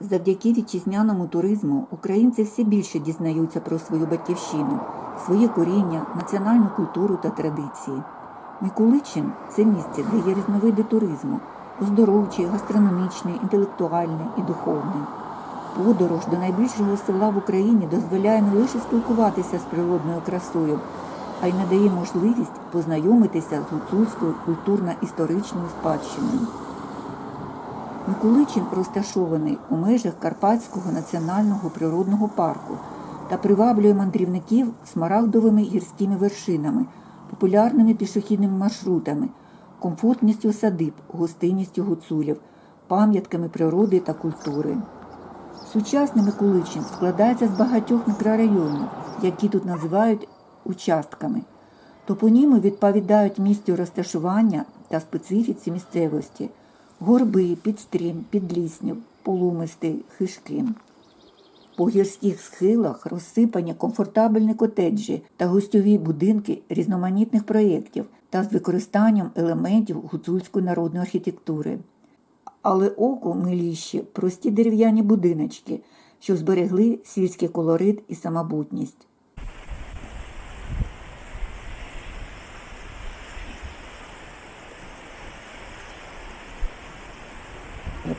Завдяки вітчизняному туризму українці все більше дізнаються про свою батьківщину, своє коріння, національну культуру та традиції. Миколичин це місце, де є різновиди туризму оздоровчий, гастрономічний, інтелектуальний і духовний. Подорож до найбільшого села в Україні дозволяє не лише спілкуватися з природною красою, а й надає можливість познайомитися з гуцульською культурно-історичною спадщиною. Миколичин розташований у межах Карпатського національного природного парку та приваблює мандрівників смарагдовими гірськими вершинами, популярними пішохідними маршрутами, комфортністю садиб, гостинністю гуцулів, пам'ятками природи та культури. Сучасний Миколичин складається з багатьох мікрорайонів, які тут називають участками. Топоніми відповідають місцю розташування та специфіці місцевості горби, підстрім, підліснів, полумисти, хишки. По гірських схилах розсипані комфортабельні котеджі та гостьові будинки різноманітних проєктів та з використанням елементів гуцульської народної архітектури. Але оку миліші прості дерев'яні будиночки, що зберегли сільський колорит і самобутність.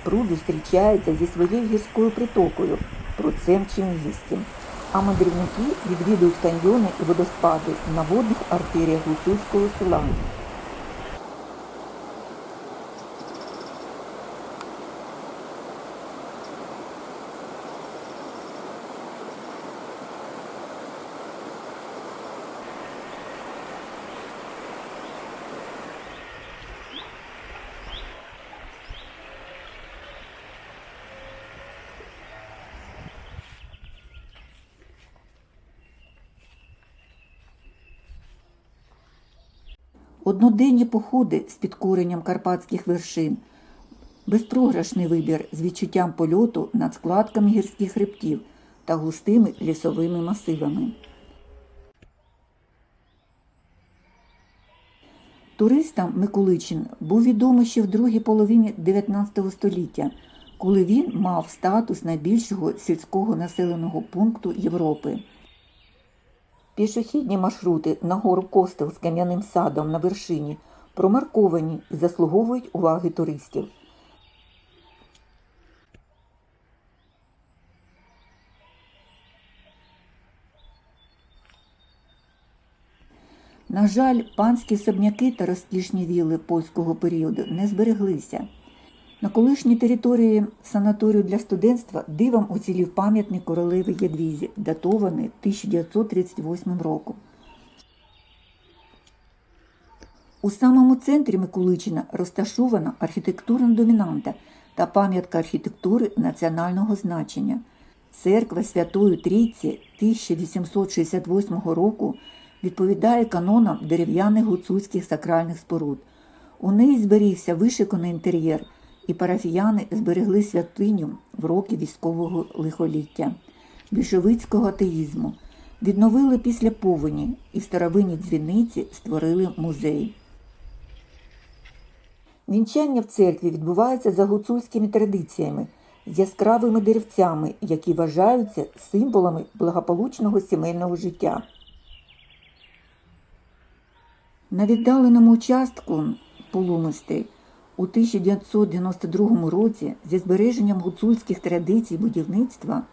Пруд зустрічається зі своєю гірською притокою, пруцем Чингізьким, а мандрівники відвідують каньйони і водоспади на водних артеріях гуцульського села. Одноденні походи з підкоренням карпатських вершин, безпрограшний вибір з відчуттям польоту над складками гірських хребтів та густими лісовими масивами. Туристам Миколичин був відомий ще в другій половині 19 століття, коли він мав статус найбільшого сільського населеного пункту Європи. Пішохідні маршрути на гору Костел з кам'яним садом на вершині промарковані і заслуговують уваги туристів. На жаль, панські особняки та розкішні вілли польського періоду не збереглися. На колишній території санаторію для студентства дивом уцілів пам'ятник королеви Ядвізі, датований 1938 роком. У самому центрі Миколичина розташована архітектурна домінанта та пам'ятка архітектури національного значення. Церква Святої Трійці 1868 року відповідає канонам дерев'яних гуцульських сакральних споруд. У неї зберігся вишиканий інтер'єр, і парафіяни зберегли святиню в роки військового лихоліття, більшовицького атеїзму, відновили після повені і в старовинній дзвіниці створили музей. Вінчання в церкві відбувається за гуцульськими традиціями, з яскравими деревцями, які вважаються символами благополучного сімейного життя. На віддаленому участку полумистей у 1992 році зі збереженням гуцульських традицій будівництва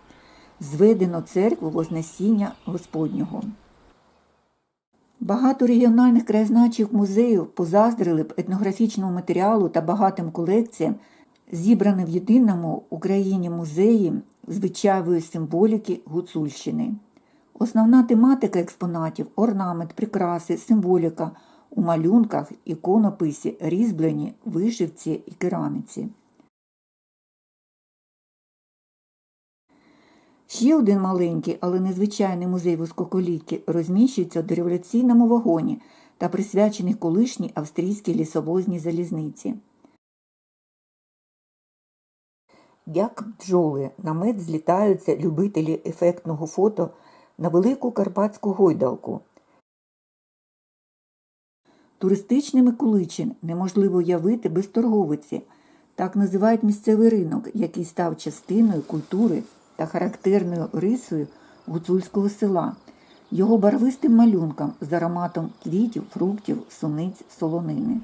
зведено церкву Вознесіння Господнього. Багато регіональних краєзнавчих музеїв позаздрили б етнографічному матеріалу та багатим колекціям, зібраним в єдиному Україні музеї звичайної символіки Гуцульщини. Основна тематика експонатів орнамент, прикраси, символіка у малюнках, іконописі, різьблені, вишивці і кераміці. Ще один маленький, але незвичайний музей вузькоколійки розміщується у дореволюційному вагоні та присвячений колишній австрійській лісовозній залізниці. Як бджоли на мед злітаються любителі ефектного фото на велику карпатську гойдалку. Туристичний Миколичин неможливо уявити без торговиці. Так називають місцевий ринок, який став частиною культури та характерною рисою гуцульського села. Його барвистим малюнком з ароматом квітів, фруктів, суниць, солонини.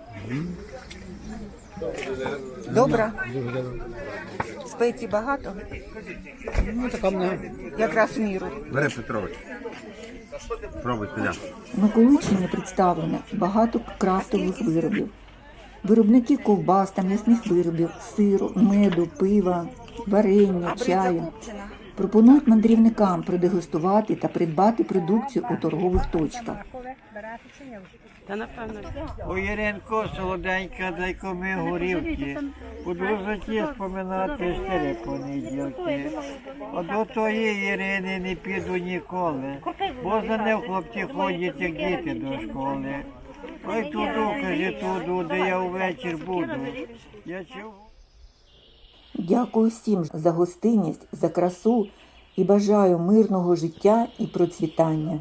Добре. Спецій багато, Ну, така мене. якраз міру. Бери Петрович. На Миколичині представлено багато крафтових виробів. Виробники ковбас та м'ясних виробів, сиру, меду, пива, варення, чаю. Пропонують мандрівникам продегустувати та придбати продукцію у торгових точках. Та напевно. У Єренко солоденька, дайко ми горівки. Буду в житті споминати щирі понеділки. А до тої Ірини не піду ніколи, бо за ним хлопці ходять, як діти до школи. Ой туду, каже туду, де я увечір буду. Я чув. Дякую всім за гостинність, за красу і бажаю мирного життя і процвітання.